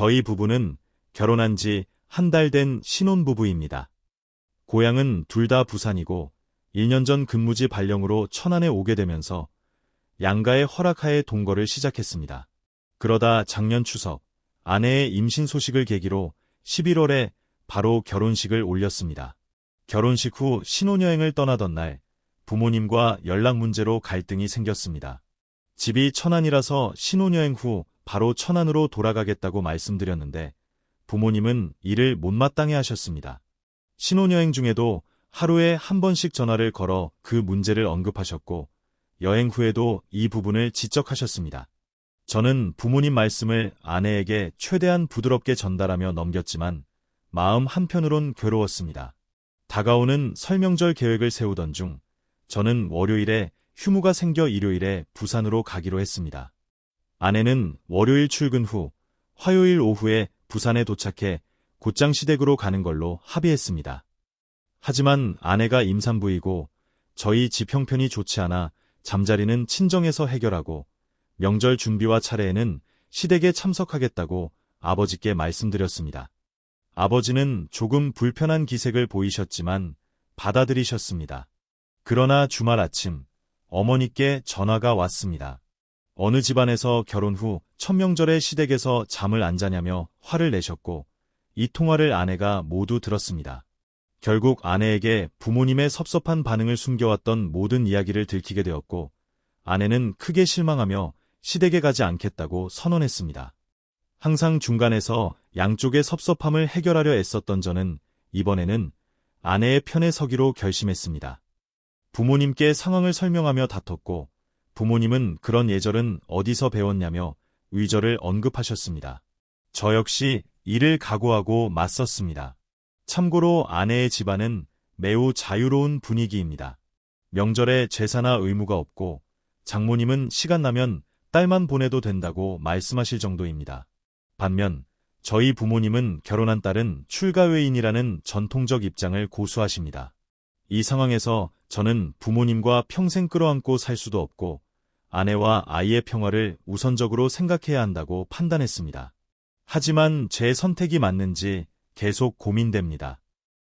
저희 부부는 결혼한 지 한 달 된 신혼부부입니다. 고향은 둘 다 부산이고 1년 전 근무지 발령으로 천안에 오게 되면서 양가의 허락하에 동거를 시작했습니다. 그러다 작년 추석 아내의 임신 소식을 계기로 11월에 바로 결혼식을 올렸습니다. 결혼식 후 신혼여행을 떠나던 날 부모님과 연락 문제로 갈등이 생겼습니다. 집이 천안이라서 신혼여행 후 바로 천안으로 돌아가겠다고 말씀드렸는데 부모님은 이를 못마땅해 하셨습니다. 신혼여행 중에도 하루에 한 번씩 전화를 걸어 그 문제를 언급하셨고 여행 후에도 이 부분을 지적하셨습니다. 저는 부모님 말씀을 아내에게 최대한 부드럽게 전달하며 넘겼지만 마음 한편으론 괴로웠습니다. 다가오는 설명절 계획을 세우던 중 저는 월요일에 휴무가 생겨 일요일에 부산으로 가기로 했습니다. 아내는 월요일 출근 후 화요일 오후에 부산에 도착해 곧장 시댁으로 가는 걸로 합의했습니다. 하지만 아내가 임산부이고 저희 집 형편이 좋지 않아 잠자리는 친정에서 해결하고 명절 준비와 차례에는 시댁에 참석하겠다고 아버지께 말씀드렸습니다. 아버지는 조금 불편한 기색을 보이셨지만 받아들이셨습니다. 그러나 주말 아침 어머니께 전화가 왔습니다. 어느 집안에서 결혼 후 천명절에 시댁에서 잠을 안 자냐며 화를 내셨고 이 통화를 아내가 모두 들었습니다. 결국 아내에게 부모님의 섭섭한 반응을 숨겨왔던 모든 이야기를 들키게 되었고 아내는 크게 실망하며 시댁에 가지 않겠다고 선언했습니다. 항상 중간에서 양쪽의 섭섭함을 해결하려 애썼던 저는 이번에는 아내의 편에 서기로 결심했습니다. 부모님께 상황을 설명하며 다퉜고 부모님은 그런 예절은 어디서 배웠냐며 위절을 언급하셨습니다. 저 역시 이를 각오하고 맞섰습니다. 참고로 아내의 집안은 매우 자유로운 분위기입니다. 명절에 제사나 의무가 없고 장모님은 시간 나면 딸만 보내도 된다고 말씀하실 정도입니다. 반면 저희 부모님은 결혼한 딸은 출가외인이라는 전통적 입장을 고수하십니다. 이 상황에서 저는 부모님과 평생 끌어안고 살 수도 없고 아내와 아이의 평화를 우선적으로 생각해야 한다고 판단했습니다. 하지만 제 선택이 맞는지 계속 고민됩니다.